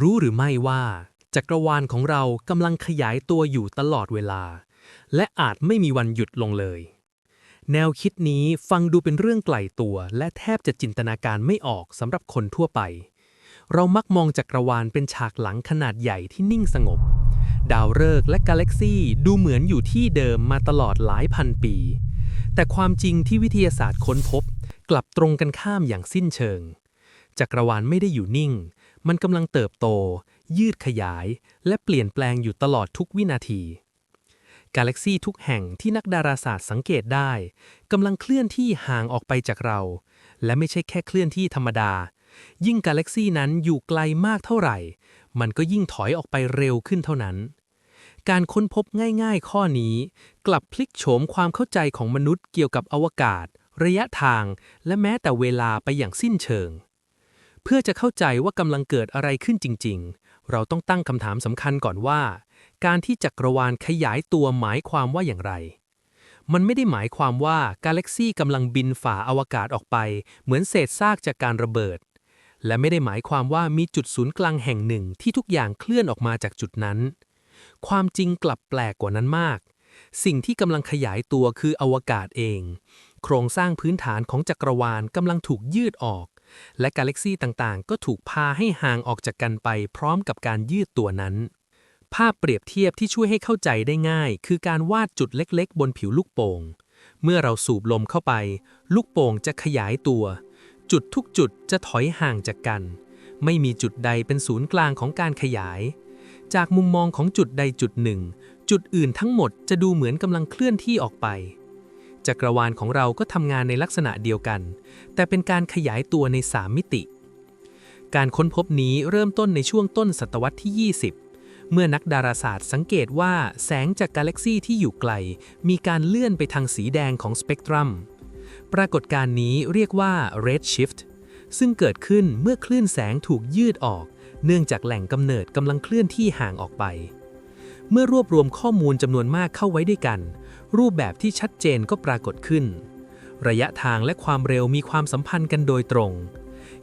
รู้หรือไม่ว่า จักรวาลของเรากำลังขยายตัวอยู่ตลอดเวลา และอาจไม่มีวันหยุดลงเลย แนวคิดนี้ฟังดูเป็นเรื่องไกลตัว และแทบจะจินตนาการไม่ออกสำหรับคนทั่วไป เรามักมองจักรวาลเป็นฉากหลังขนาดใหญ่ที่นิ่งสงบ ดาวฤกษ์และกาแล็กซี่ดูเหมือนอยู่ที่เดิมมาตลอดหลายพันปี แต่ความจริงที่วิทยาศาสตร์ค้นพบ กลับตรงกันข้ามอย่างสิ้นเชิงจักรวาลไม่ได้อยู่นิ่ง มันกำลังเติบโต ยืดขยาย และเปลี่ยนแปลงอยู่ตลอดทุกวินาที กาแล็กซีทุกแห่งที่นักดาราศาสตร์สังเกตได้กำลังเคลื่อนที่ห่างออกไปจากเรา และไม่ใช่แค่เคลื่อนที่ธรรมดา ยิ่งกาแล็กซีนั้นอยู่ไกลมากเท่าไหร่ มันก็ยิ่งถอยออกไปเร็วขึ้นเท่านั้น การค้นพบง่ายๆ ข้อนี้ กลับพลิกโฉมความเข้าใจของมนุษย์เกี่ยวกับอวกาศ ระยะทาง และแม้แต่เวลาไปอย่างสิ้นเชิง เพื่อจะเข้าใจว่ากำลังเกิดอะไรขึ้นจริง ๆ เราต้องตั้งคำถามสำคัญก่อนว่า การที่จักรวาลขยายตัวหมายความว่าอย่างไร มันไม่ได้หมายความว่ากาแล็กซี่กำลังบินฝ่าอวกาศออกไป เหมือนเศษซากจากการระเบิด และไม่ได้หมายความว่ามีจุดศูนย์กลางแห่งหนึ่งที่ทุกอย่างเคลื่อนออกมาจากจุดนั้น ความจริงกลับแปลกกว่านั้นมาก สิ่งที่กำลังขยายตัวคืออวกาศเอง โครงสร้างพื้นฐานของจักรวาลกำลังถูกยืดออก และกาแล็กซีต่างๆ ก็ถูกพาให้ห่างออกจากกันไปพร้อมกับการยืดตัวนั้น ภาพเปรียบเทียบที่ช่วยให้เข้าใจได้ง่าย คือการวาดจุดเล็กๆ บนผิวลูกโป่ง เมื่อเราสูบลมเข้าไป ลูกโป่งจะขยายตัว จุดทุกจุดจะถอยห่างจากกัน ไม่มีจุดใดเป็นศูนย์กลางของการขยาย จากมุมมองของจุดใดจุดหนึ่ง จุดอื่นทั้งหมดจะดูเหมือนกำลังเคลื่อนที่ออกไป จักรวาลของเราก็ทำงานในลักษณะเดียวกัน แต่เป็นการขยายตัวใน 3 มิติ การค้นพบนี้เริ่มต้นในช่วงต้นศตวรรษที่ 20 เมื่อนักดาราศาสตร์สังเกตว่าแสงจากกาแล็กซีที่อยู่ไกล มีการเลื่อนไปทางสีแดงของสเปกตรัม ปรากฏการณ์นี้เรียกว่า redshift ซึ่งเกิดขึ้นเมื่อคลื่นแสงถูกยืดออก เนื่องจากแหล่งกำเนิดกำลังเคลื่อนที่ห่างออกไป เมื่อรวบรวมข้อมูลจำนวนมากเข้าไว้ด้วยกัน รูปแบบที่ชัดเจนก็ปรากฏขึ้น ระยะทางและความเร็วมีความสัมพันธ์กันโดยตรง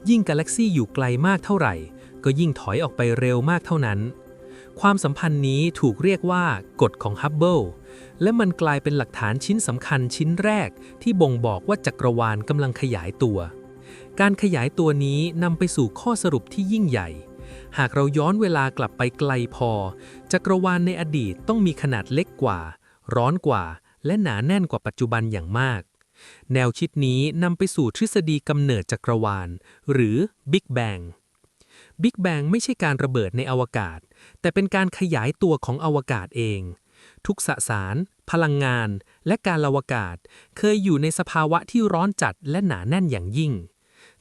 ยิ่งกาแล็กซี่อยู่ไกลมากเท่าไหร่ ก็ยิ่งถอยออกไปเร็วมากเท่านั้น ความสัมพันธ์นี้ถูกเรียกว่ากฎของฮับเบิลและมันกลายเป็นหลักฐานชิ้นสำคัญชิ้นแรกที่บ่งบอกว่าจักรวาลกำลังขยายตัว การขยายตัวนี้นำไปสู่ข้อสรุปที่ยิ่งใหญ่ หากเราย้อนเวลากลับไปไกลพอ จักรวาลในอดีตต้องมีขนาดเล็กกว่า ร้อนกว่า และหนาแน่นกว่าปัจจุบันอย่างมาก แนวคิดนี้นำไปสู่ทฤษฎีกำเนิดจักรวาล หรือ Big Bang Big Bang ไม่ใช่การระเบิดในอวกาศ แต่เป็นการขยายตัวของอวกาศเอง ทุกสสาร พลังงาน และการอวกาศ เคยอยู่ในสภาวะที่ร้อนจัดและหนาแน่นอย่างยิ่ง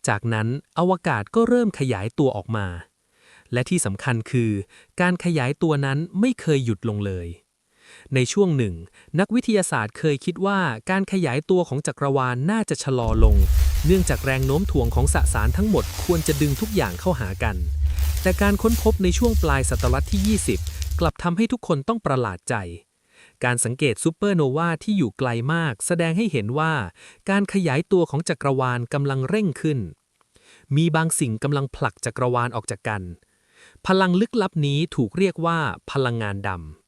จากนั้นอวกาศก็เริ่มขยายตัวออกมา และที่สำคัญคือ การขยายตัวนั้นไม่เคยหยุดลงเลย ในช่วงหนึ่ง นักวิทยาศาสตร์เคยคิดว่าการขยายตัวของจักรวาลน่าจะชะลอลง เนื่องจากแรงโน้มถ่วงของสสารทั้งหมดควรจะดึงทุกอย่างเข้าหากัน แต่การค้นพบในช่วงปลายศตวรรษที่ 20 กลับทำให้ทุกคนต้องประหลาดใจการสังเกตซูเปอร์โนวาที่อยู่ไกลมาก แสดงให้เห็นว่า การขยายตัวของจักรวาลกำลังเร่งขึ้น มีบางสิ่งกำลังผลักจักรวาลออกจากกัน พลังลึกลับนี้ถูกเรียกว่าพลังงานดำ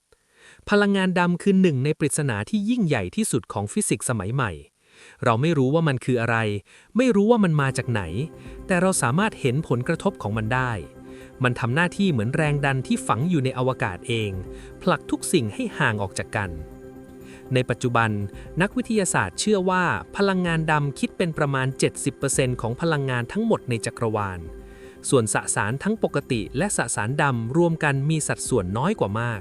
พลังงานดำคือหนึ่งในปริศนาที่ยิ่งใหญ่ที่สุดของฟิสิกส์สมัยใหม่ เราไม่รู้ว่ามันคืออะไร ไม่รู้ว่ามันมาจากไหน แต่เราสามารถเห็นผลกระทบของมันได้ มันทำหน้าที่เหมือนแรงดันที่ฝังอยู่ในอวกาศเอง ผลักทุกสิ่งให้ห่างออกจากกัน ในปัจจุบัน นักวิทยาศาสตร์เชื่อว่า พลังงานดำคิดเป็นประมาณ 70%ของพลังงานทั้งหมดในจักรวาล ส่วนสสารทั้งปกติและสสารดำรวมกันมีสัดส่วนน้อยกว่ามาก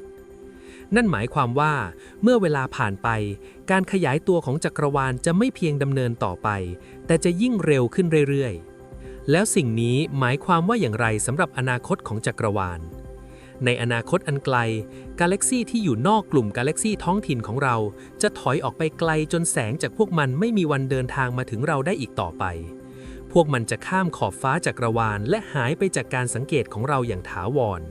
นั่นหมายความว่าเมื่อเวลาผ่านไป การขยายตัวของจักรวาลจะไม่เพียงดำเนินต่อไป แต่จะยิ่งเร็วขึ้นเรื่อยๆ แล้วสิ่งนี้หมายความว่าอย่างไรสำหรับอนาคตของจักรวาล ในอนาคตอันไกล กาแล็กซีที่อยู่นอกกลุ่มกาแล็กซีท้องถิ่นของเรา จะถอยออกไปไกลจนแสงจากพวกมันไม่มีวันเดินทางมาถึงเราได้อีกต่อไป พวกมันจะข้ามขอบฟ้าจักรวาลและหายไปจากการสังเกตของเราอย่างถาวร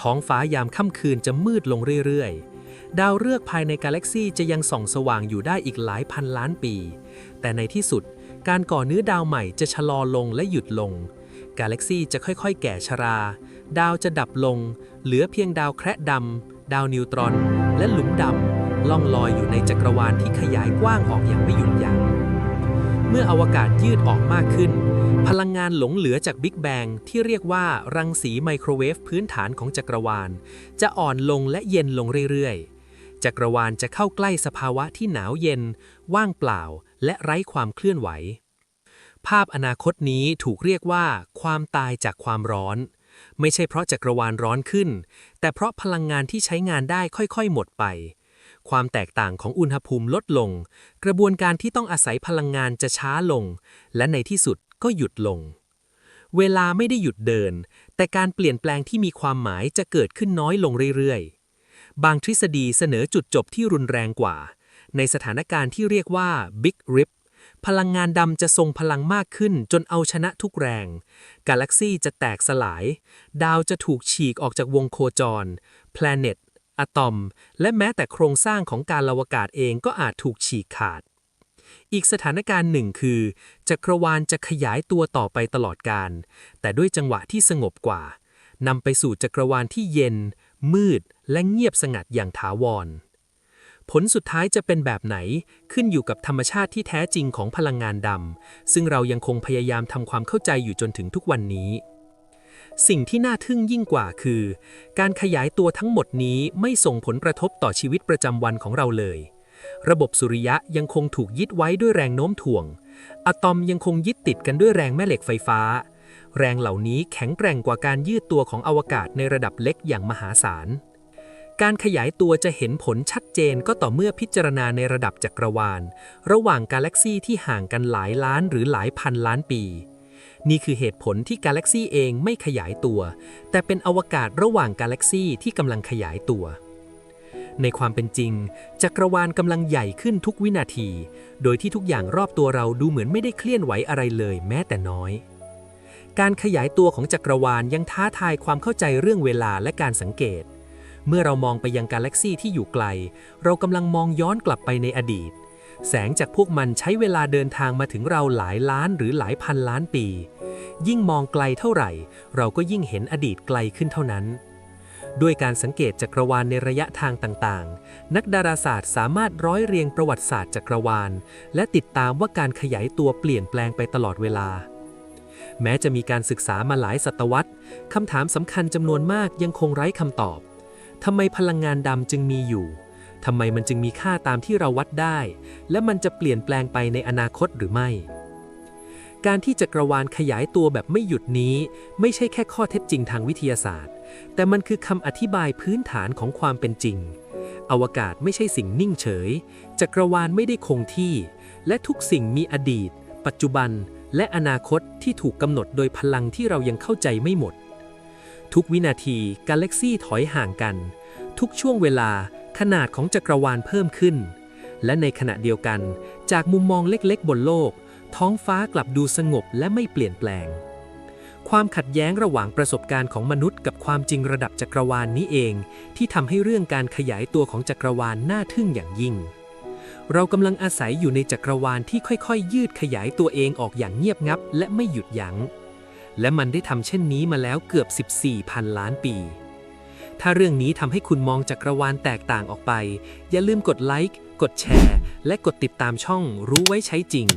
ท้องฟ้ายามค่ำคืนจะมืดลงเรื่อยๆ ดาวฤกษ์ภายในกาแล็กซีจะยังส่องสว่างอยู่ได้อีกหลายพันล้านปี แต่ในที่สุด การก่อเนื้อดาวใหม่จะชะลอลงและหยุดลง กาแล็กซีจะค่อยๆ แก่ชรา ดาวจะดับลง เหลือเพียงดาวแคระดำ ดาวนิวตรอน และหลุมดำล่องลอยอยู่ในจักรวาลที่ขยายกว้างออกอย่างไม่หยุดยัง้ง เมื่ออวกาศยืดออกมากขึ้น พลังงานหลงเหลือจากบิ๊กแบงที่เรียกว่ารังสีไมโครเวฟพื้นฐานของจักรวาล จะอ่อนลงและเย็นลงเรื่อยๆ จักรวาลจะเข้าใกล้สภาวะที่หนาวเย็น ว่างเปล่า และไร้ความเคลื่อนไหว ภาพอนาคตนี้ถูกเรียกว่า ความตายจากความร้อน ไม่ใช่เพราะจักรวาลร้อนขึ้น แต่เพราะพลังงานที่ใช้งานได้ค่อยๆ หมดไป ความแตกต่างของอุณหภูมิลดลง กระบวนการที่ต้องอาศัยพลังงานจะช้าลง และในที่สุด ก็หยุดลง เวลาไม่ได้หยุดเดิน แต่การเปลี่ยนแปลงที่มีความหมายจะเกิดขึ้นน้อยลงเรื่อยๆ บางทฤษฎีเสนอจุดจบที่รุนแรงกว่า ในสถานการณ์ที่เรียกว่า Big Rip พลังงานดำจะทรงพลังมากขึ้นจนเอาชนะทุกแรง กาแล็กซีจะแตกสลาย ดาวจะถูกฉีกออกจากวงโคจร แพลเน็ตอะตอม และแม้แต่โครงสร้างของการอวกาศเองก็อาจถูกฉีกขาด อีกสถานการณ์หนึ่งคือ จักรวาลจะขยายตัวต่อไปตลอดกาลแต่ด้วยจังหวะที่สงบกว่านำไปสู่จักรวาลที่เย็น มืด และเงียบสงัดอย่างถาวร ผลสุดท้ายจะเป็นแบบไหนขึ้นอยู่กับธรรมชาติที่แท้จริงของพลังงานดำ ซึ่งเรายังคงพยายามทำความเข้าใจอยู่จนถึงทุกวันนี้ สิ่งที่น่าทึ่งยิ่งกว่าคือ การขยายตัวทั้งหมดนี้ไม่ส่งผลกระทบต่อชีวิตประจำวันของเราเลย ระบบสุริยะยังคงถูกยึดไว้ด้วยแรงโน้มถ่วง อะตอมยังคงยึดติดกันด้วยแรงแม่เหล็กไฟฟ้า แรงเหล่านี้แข็งแกร่งกว่าการยืดตัวของอวกาศในระดับเล็กอย่างมหาศาล การขยายตัวจะเห็นผลชัดเจนก็ต่อเมื่อพิจารณาในระดับจักรวาล ระหว่างกาแล็กซีที่ห่างกันหลายล้านหรือหลายพันล้านปีนี่คือเหตุผลที่กาแล็กซี่เองไม่ขยายตัว แต่เป็นอวกาศระหว่างกาแล็กซี่ที่กำลังขยายตัว ในความเป็นจริง จักรวาลกำลังใหญ่ขึ้นทุกวินาที โดยที่ทุกอย่างรอบตัวเราดูเหมือนไม่ได้เคลื่อนไหวอะไรเลยแม้แต่น้อย การขยายตัวของจักรวาลยังท้าทายความเข้าใจเรื่องเวลาและการสังเกต เมื่อเรามองไปยังกาแล็กซีที่อยู่ไกล เรากำลังมองย้อนกลับไปในอดีต แสงจากพวกมันใช้เวลาเดินทางมาถึงเราหลายล้านหรือหลายพันล้านปี ยิ่งมองไกลเท่าไหร่ เราก็ยิ่งเห็นอดีตไกลขึ้นเท่านั้น ด้วยการสังเกตจักรวาลในระยะทางต่างๆ นักดาราศาสตร์สามารถร้อยเรียงประวัติศาสตร์จักรวาล และติดตามว่าการขยายตัวเปลี่ยนแปลงไปตลอดเวลา แม้จะมีการศึกษามาหลายศตวรรษคำถามสำคัญจำนวนมากยังคงไร้คำตอบทำไมพลังงานดำจึงมีอยู่ทำไมมันจึงมีค่าตามที่เราวัดได้ และมันจะเปลี่ยนแปลงไปในอนาคตหรือไม่ การที่จักรวาลขยายตัวแบบไม่หยุดนี้ ไม่ใช่แค่ข้อเท็จจริงทางวิทยาศาสตร์ แต่มันคือคำอธิบายพื้นฐานของความเป็นจริง อวกาศไม่ใช่สิ่งนิ่งเฉย จักรวาลไม่ได้คงที่ และทุกสิ่งมีอดีต ปัจจุบัน และอนาคตที่ถูกกำหนดโดยพลังที่เรายังเข้าใจไม่หมด ทุกวินาทีกาแล็กซี่ถอยห่างกัน ทุกช่วงเวลาขนาดของจักรวาลเพิ่มขึ้น และในขณะเดียวกัน จากมุมมองเล็กๆ บนโลก ท้องฟ้ากลับดูสงบและไม่เปลี่ยนแปลง ความขัดแย้งระหว่างประสบการณ์ของมนุษย์กับความจริงระดับจักรวาลนี้เอง ที่ทำให้เรื่องการขยายตัวของจักรวาลน่าทึ่งอย่างยิ่ง เรากำลังอาศัยอยู่ในจักรวาลที่ค่อยๆยืดขยายตัวเองออกอย่างเงียบงับ และไม่หยุดยัง้ง และมันได้ทำเช่นนี้มาแล้วเกือบ 14พันล้านปี ถ้าเรื่องนี้ทำให้คุณมองจักรวาลแตกต่างออกไป อย่าลืมกดไลค์ กดแชร์ และกดติดตามช่องรู้ไว้ใช้จริง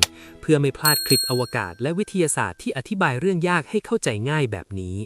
เพื่อไม่พลาดคลิปอวกาศและวิทยาศาสตร์ที่อธิบายเรื่องยากให้เข้าใจง่ายแบบนี้